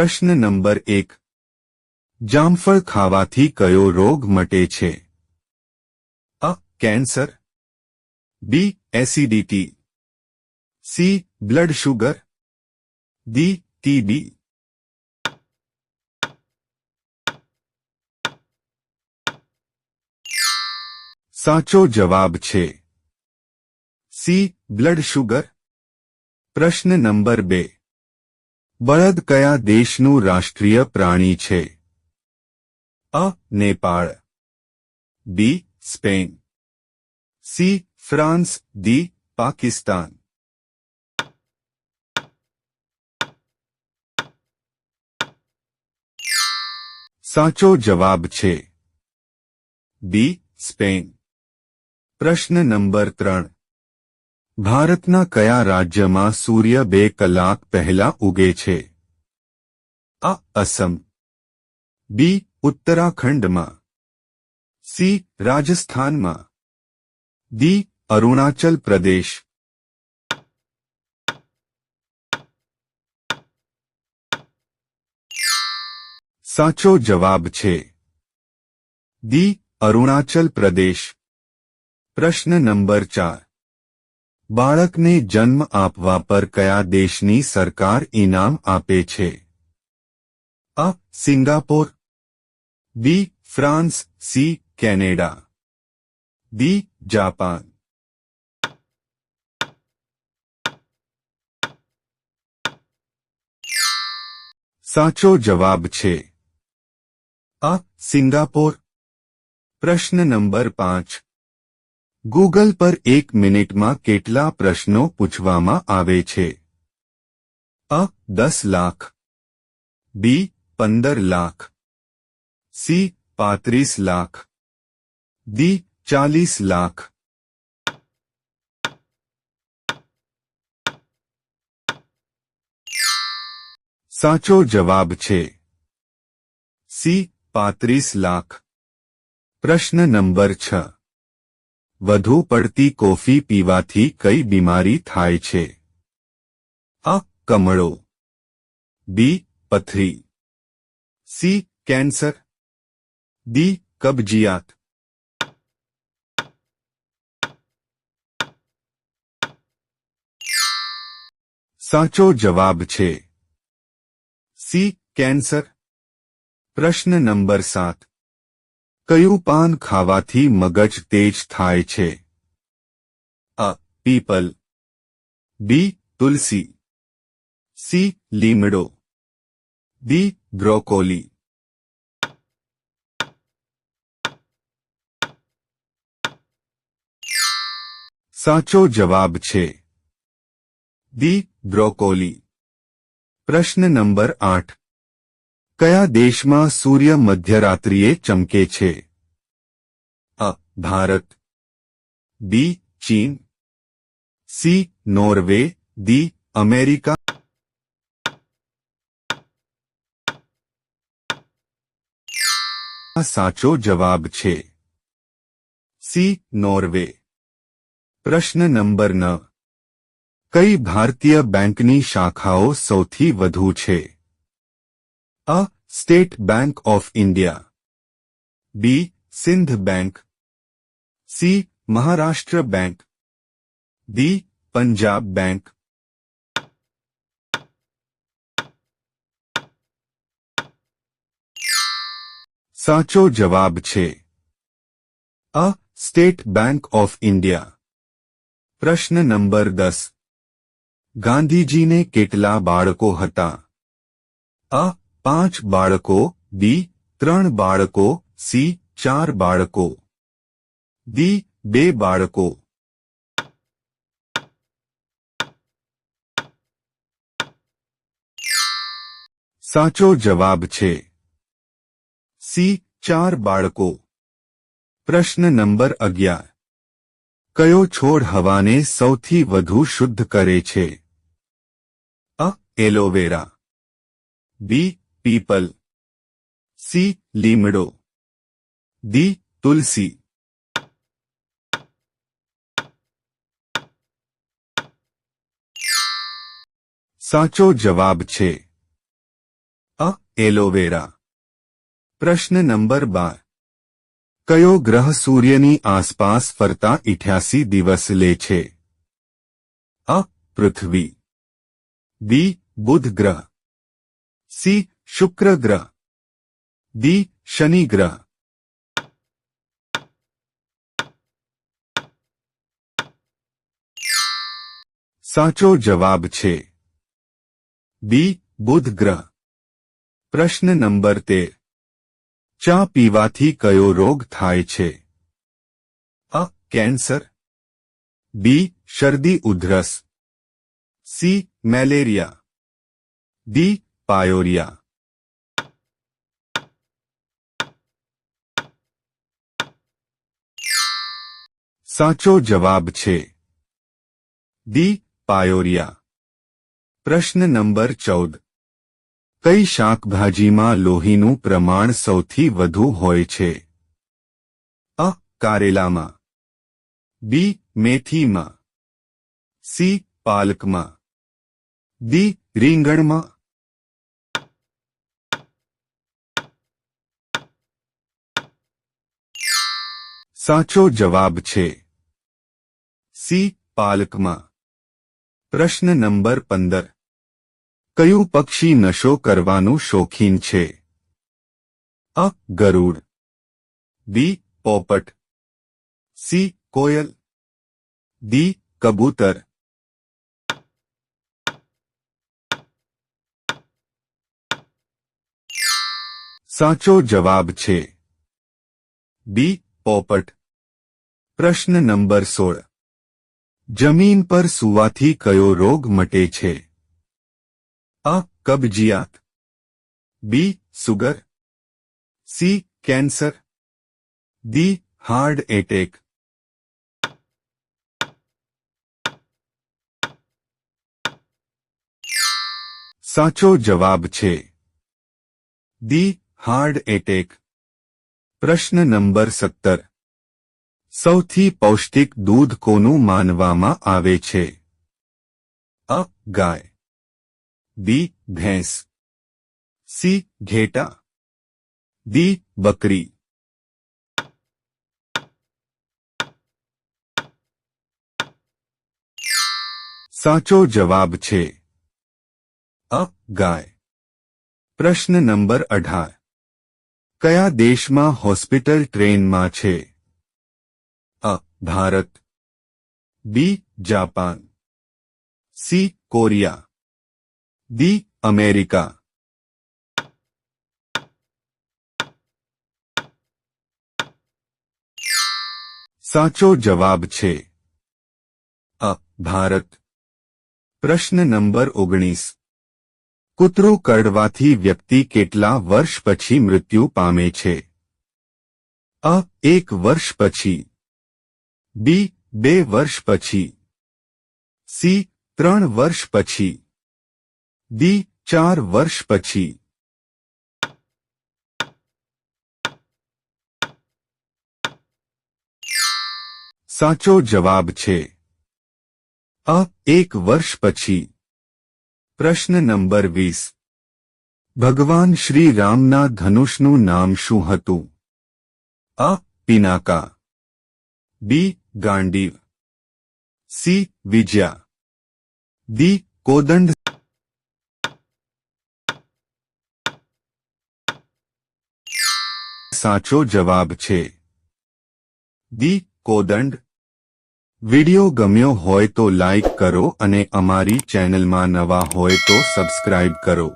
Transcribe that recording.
प्रश्न नंबर 1 जामुन फल खाવાથી કયો રોગ મટે છે અ cancer B acidity C blood sugar D TB સાચો જવાબ છે સી બ્લડ સુગર પ્રશ્ન નંબર 2 બળદ કયા દેશનું રાષ્ટ્રીય પ્રાણી છે અ Nepal B Spain C France D Pakistan સાચો જવાબ છે બી સ્પેન પ્રશ્ન નંબર ત્રણ ભારતના કયા રાજ્યમાં સૂર્ય બે કલાક પહેલા ઉગે છે આ અસમ બી ઉત્તરાખંડમાં સી રાજસ્થાનમાં દી અરુણાચલ પ્રદેશ સાચો જવાબ છે દી અરુણાચલ પ્રદેશ પ્રશ્ન નંબર ચાર बाड़क ने जन्म आप पर कया देशनी सरकार इनाम आपे छे अ Singapore B France C Canada D Japan साचो जवाब छे अ सिंगापुर प्रश्न नंबर पांच गूगल पर 1 मिनट में કેટલા પ્રશ્નો પૂછવામાં આવે છે અ 10 lakh B 15 lakh C 35 lakh D 40 lakh સાચો જવાબ છે સી 35 લાખ પ્રશ્ન નંબર 6 वधु पड़ती कॉफी पीवा थी कई बीमारी थाय छे अ कमड़ो बी पथरी सी कैंसर डी कब्जियात साचो जवाब छे सी कैंसर प्रश्न नंबर सात કયું પાન ખાવાથી મગજ તેજ થાય છે અ પીપલ બી તુલસી સી લીમડો ડી બ્રોકોલી સાચો જવાબ છે ડી બ્રોકોલી પ્રશ્ન નંબર આઠ क्या देश में सूर्य मध्यरात्रिए चमके छे? अ भारत बी चीन सी नॉर्वे दी अमेरिका साचो जवाब छे सी नॉर्वे प्रश्न नंबर न कई भारतीय बैंकनी शाखाओ सौ छे A. State Bank of India. B. Sindh Bank. C. Maharashtra Bank. D. Punjab Bank. સાચો જવાબ છે અ સ્ટેટ બેંક ઓફ ઇન્ડિયા પ્રશ્ન નંબર દસ ગાંધીજીને કેટલા બાળકો હતા અ पांच बाड़को बी त्रण बाड़को सी चार बाड़को दी बे बाड़को साचो जवाब छे सी चार बाड़को प्रश्न नंबर अग्यार कयो छोड़ हवा ने सौथी वधु शुद्ध करे छे अ एलोवेरा बी पीपल सी लीमड़ो दी तुलसी साचो जवाब छे अ एलोवेरा प्रश्न नंबर बार क्यों ग्रह सूर्य की आसपास फरता इठासी दिवस ले छे अ पृथ्वी दी बुध ग्रह सी શુક્ર ગ્રહ દી શનિ ગ્રહ સાચો જવાબ છે દી બુધ ગ્રહ પ્રશ્ન નંબર તે ચા પીવાથી કયો રોગ થાય છે અ કેન્સર બી શરદી ઉધરસ સી મેલેરિયા ડી પાયોરિયા સાચો જવાબ છે દી પાયોરિયા પ્રશ્ન નંબર ચૌદ કઈ શાકભાજીમાં લોહીનું પ્રમાણ સૌથી વધુ હોય છે અ કારેલામાં બી મેથીમાં સી પાલકમાં દી રીંગણમાં સાચો જવાબ છે સી પાલકમાં પ્રશ્ન નંબર પંદર કયું પક્ષી નશો કરવાનું શોખીન છે અ ગરુડ બી પોપટ સી કોયલ ડી કબૂતર સાચો જવાબ છે બી પોપટ પ્રશ્ન નંબર સોળ जमीन पर सुवा कयो रोग मटे छे? अ कब्जियात B sugar C cancer D heart attack साचो जवाब छे दी हार्ड एटेक प्रश्न नंबर सत्तर સૌથી પૌષ્ટિક દૂધ કોનું માનવામાં આવે છે અ ગાય બી ભેંસ સી ઘેટા દી બકરી સાચો જવાબ છે અ ગાય પ્રશ્ન નંબર અઢાર કયા દેશમાં હોસ્પિટલ ટ્રેનમાં છે Bharat B Japan C Korea D America साचो जवाब छे अ भारत प्रश्न नंबर ओगनीस कूतरो करवा व्यक्ति के वर्ष पछी मृत्यु पा अ एक वर्ष पी બી બે વર્ષ પછી સી ત્રણ વર્ષ પછી ડી ચાર વર્ષ પછી સાચો જવાબ છે અ એક વર્ષ પછી પ્રશ્ન નંબર વીસ ભગવાન શ્રી રામના ધનુષનું નામ શું હતું અ Pinaka B Gandiva C Vijaya D Kodanda સાચો જવાબ છે દી કોદંડ વિડિયો ગમ્યો હોય તો લાઇક કરો અને અમારી ચેનલમાં નવા હોય તો સબસ્ક્રાઇબ કરો